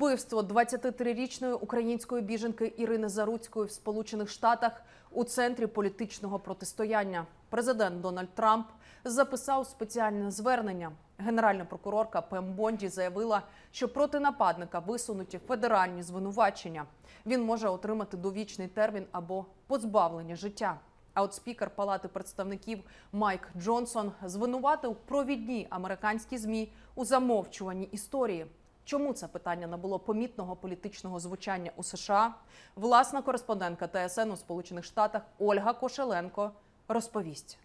Убивство 23-річної української біженки Ірини Заруцької в Сполучених Штатах у центрі політичного протистояння. Президент Дональд Трамп записав спеціальне звернення. Генеральна прокурорка Пем Бонді заявила, що проти нападника висунуті федеральні звинувачення. Він може отримати довічний термін або позбавлення життя. А от спікер Палати представників Майк Джонсон звинуватив провідні американські змі у замовчуванні історії. Чому це питання набуло помітного політичного звучання у США? Власна кореспондентка ТСН у Сполучених Штатах Ольга Кошеленко розповість.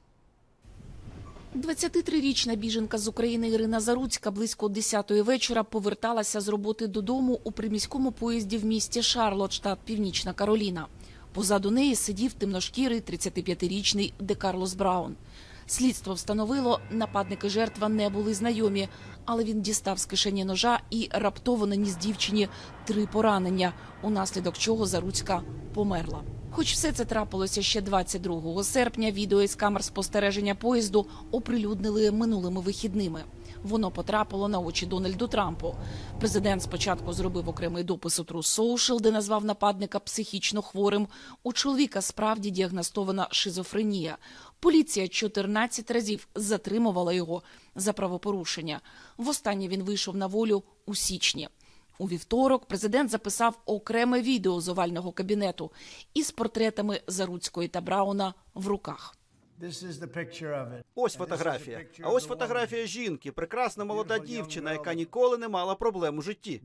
23-річна біженка з України Ірина Заруцька близько 10-ї вечора поверталася з роботи додому у приміському поїзді в місті Шарлот, штат Північна Кароліна. Позаду неї сидів темношкірий 35-річний Де Карлос Браун. Слідство встановило, нападники жертва не були знайомі, але він дістав з кишені ножа і раптово наніс дівчині три поранення, унаслідок чого Заруцька померла. Хоч все це трапилося ще 22 серпня, відео із камер спостереження поїзду оприлюднили минулими вихідними. Воно потрапило на очі Дональду Трампу. Президент спочатку зробив окремий допис у True Social, де назвав нападника психічно хворим. У чоловіка справді діагностована шизофренія. Поліція 14 разів затримувала його за правопорушення. Востаннє він вийшов на волю у січні. У вівторок президент записав окреме відео з овального кабінету із портретами Заруцької та Брауна в руках. This is the picture of it. Ось фотографія. А ось фотографія жінки, прекрасна молода дівчина, яка ніколи не мала проблем у житті.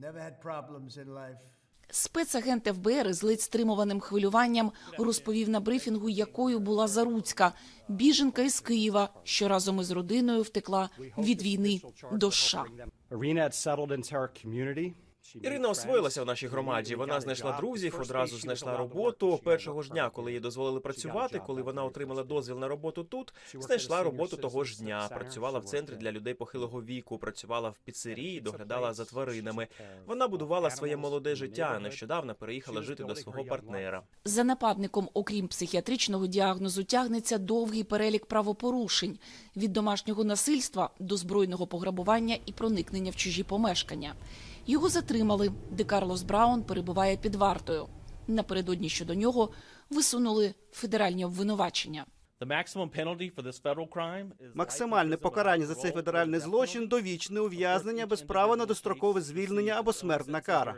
Спецагент ФБР із ледь стримуваним хвилюванням розповів на брифінгу, якою була Заруцька, біженка із Києва, що разом із родиною втекла від війни до США. Ірина освоїлася в нашій громаді. Вона знайшла друзів, одразу знайшла роботу. Першого ж дня, коли їй дозволили працювати, коли вона отримала дозвіл на роботу тут, знайшла роботу того ж дня. Працювала в центрі для людей похилого віку, працювала в піцерії, доглядала за тваринами. Вона будувала своє молоде життя. Нещодавно переїхала жити до свого партнера. За нападником, окрім психіатричного діагнозу, тягнеться довгий перелік правопорушень від домашнього насильства до збройного пограбування і проникнення в чужі помешкання. Його затримали, де Карлос Браун перебуває під вартою. Напередодні щодо нього висунули федеральні обвинувачення. Максимальне покарання за цей федеральний злочин довічне ув'язнення без права на дострокове звільнення або смертна кара.